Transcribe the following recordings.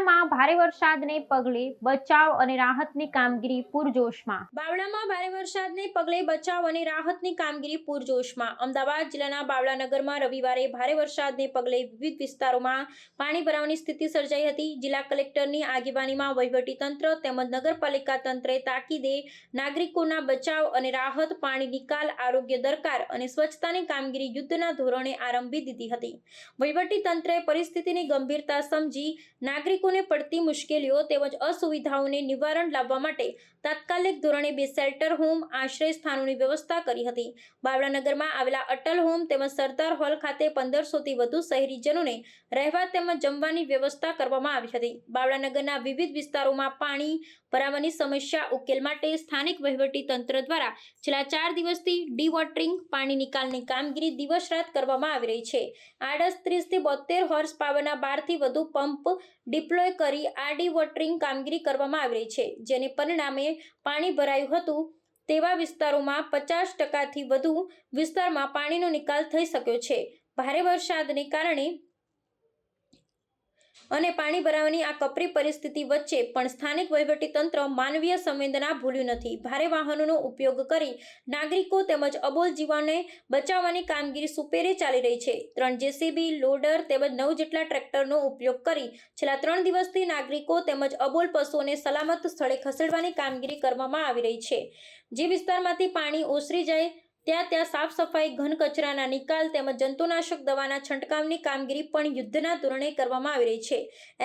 બાવળામાં ભારે વરસાદને પગલે બચાવ અને રાહતની કામગીરી પૂરજોશમાં. બાવળામાં ભારે વરસાદને પગલે બચાવ અને રાહતની કામગીરી પૂરજોશમાં. અમદાવાદ જિલ્લાના બાવળા રવિવારે ભારે વરસાદને પગલે વિવિધ વિસ્તારોમાં પાણી ભરાવાની સ્થિતિ સર્જાઈ હતી. જિલ્લા કલેક્ટરની આગેવાનીમાં વહીવટીતંત્ર તેમજ નગરપાલિકા તંત્રે તાકીદે નાગરિકોના બચાવ અને રાહત, પાણી નિકાલ, આરોગ્ય દરકાર અને સ્વચ્છતાની કામગીરી યુદ્ધના ધોરણે આરંભી દીધી હતી. તંત્રે પરિસ્થિતિની ગંભીરતા સમજી નાગરિકોને પડતી મુશ્કેલીઓ તેમજ અસુવિધાઓને નિવારણ લાવવા માટે તાત્કાલિક ધોરણે બે શેલ્ટર હોમ, આશ્રય સ્થાનોની વ્યવસ્થા કરી હતી. બાવળાનગરમાં આવેલા અટલ હોમ તેમજ સરદાર હોલ ખાતે પંદરસોથી વધુ શહેરીજનોને રહેવા તેમજ જમવાની વ્યવસ્થા કરવામાં આવી હતી. બાવળાનગરના વિવિધ વિસ્તારોમાં પાણી ભરાવાની સમસ્યા ઉકેલ માટે સ્થાનિક વહીવટી તંત્ર દ્વારા છેલ્લા ચાર દિવસથી ડીવોટરિંગ પાણી નિકાલની કામગીરી દિવસ રાત કરવામાં આવી રહી છે. આડત્રીસથી બોતેર હોર્સ પાવરના બારથી વધુ પંપ ડિપ્લોય કરી આ ડીવોટરિંગ કામગીરી કરવામાં આવી રહી છે, જેને પરિણામે પાણી ભરાયું હતું તેવા વિસ્તારોમાં પચાસ ટકાથી વધુ વિસ્તારમાં પાણીનો નિકાલ થઈ શક્યો છે. ભારે વરસાદને કારણે અને પાણી ભરાવાની આ કપરી પરિસ્થિતિ વચ્ચે પણ સ્થાનિક વહીવટીતંત્ર માનવીય સંવેદના ભૂલ્યું નથી. ભારે વાહનોનો ઉપયોગ કરી નાગરિકો તેમજ અબોલ જીવોને બચાવવાની કામગીરી સુપેરે ચાલી રહી છે. ત્રણ જેસીબી, લોડર તેમજ નવ જેટલા ટ્રેક્ટરનો ઉપયોગ કરી છેલ્લા ત્રણ દિવસથી નાગરિકો તેમજ અબોલ પશુઓને સલામત સ્થળે ખસેડવાની કામગીરી કરવામાં આવી રહી છે. જે વિસ્તારમાંથી પાણી ઓસરી જાય ત્યાં ત્યાં સાફ સફાઈ, ઘન કચરાના નિકાલ તેમજ જંતુનાશક દવાના છંટકાવની કામગીરી પણ યુદ્ધના ધોરણે કરવામાં આવી રહી છે.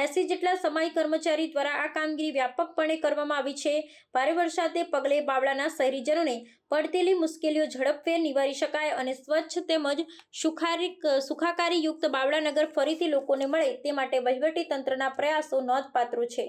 એસી જેટલા સમાય કર્મચારી દ્વારા આ કામગીરી વ્યાપકપણે કરવામાં આવી છે. ભારે વરસાદે પગલે બાવળાના શહેરીજનોને પડતેલી મુશ્કેલીઓ ઝડપભેર નિવારી શકાય અને સ્વચ્છ તેમજ સુખારી, સુખાકારીયુક્ત બાવળાનગર ફરીથી લોકોને મળે તે માટે વહીવટી તંત્રના પ્રયાસો નોંધપાત્ર છે.